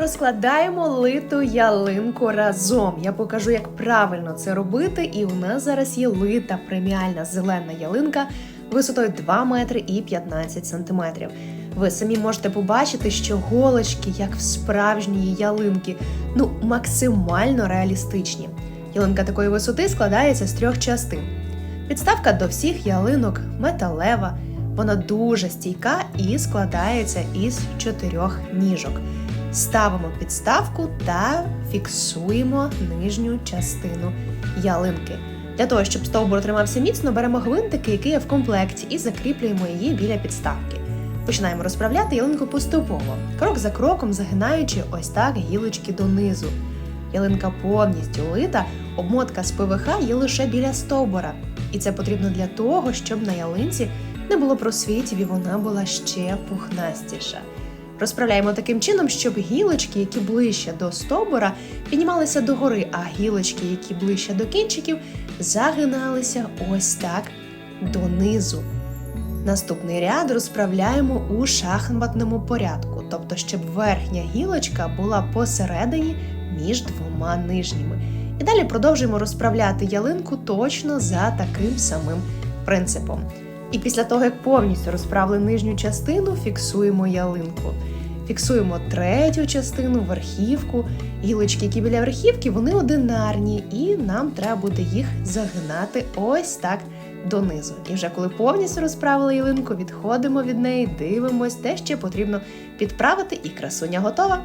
Розкладаємо литу ялинку разом. Я покажу, як правильно це робити. І у нас зараз є лита преміальна зелена ялинка висотою 2 метри і 15 сантиметрів. Ви самі можете побачити, що голочки, як в справжньої ялинки, ну максимально реалістичні. Ялинка такої висоти складається з трьох частин. Підставка до всіх ялинок металева. Вона дуже стійка і складається із чотирьох ніжок. Ставимо підставку та фіксуємо нижню частину ялинки. Для того, щоб стовбур тримався міцно, беремо гвинтики, які є в комплекті, і закріплюємо її біля підставки. Починаємо розправляти ялинку поступово, крок за кроком загинаючи ось так гілочки донизу. Ялинка повністю лита, обмотка з ПВХ є лише біля стовбура. І це потрібно для того, щоб на ялинці не було просвітів і вона була ще пухнастіша. Розправляємо таким чином, щоб гілочки, які ближче до стовбура, піднімалися догори, а гілочки, які ближче до кінчиків, загиналися ось так донизу. Наступний ряд розправляємо у шахматному порядку, тобто, щоб верхня гілочка була посередині між двома нижніми. І далі продовжуємо розправляти ялинку точно за таким самим принципом. І після того, як повністю розправили нижню частину, фіксуємо ялинку. Фіксуємо третю частину, верхівку. Гілочки, які біля верхівки, вони одинарні, і нам треба буде їх загинати ось так донизу. І вже коли повністю розправили ялинку, відходимо від неї, дивимось, де ще потрібно підправити, і красуня готова.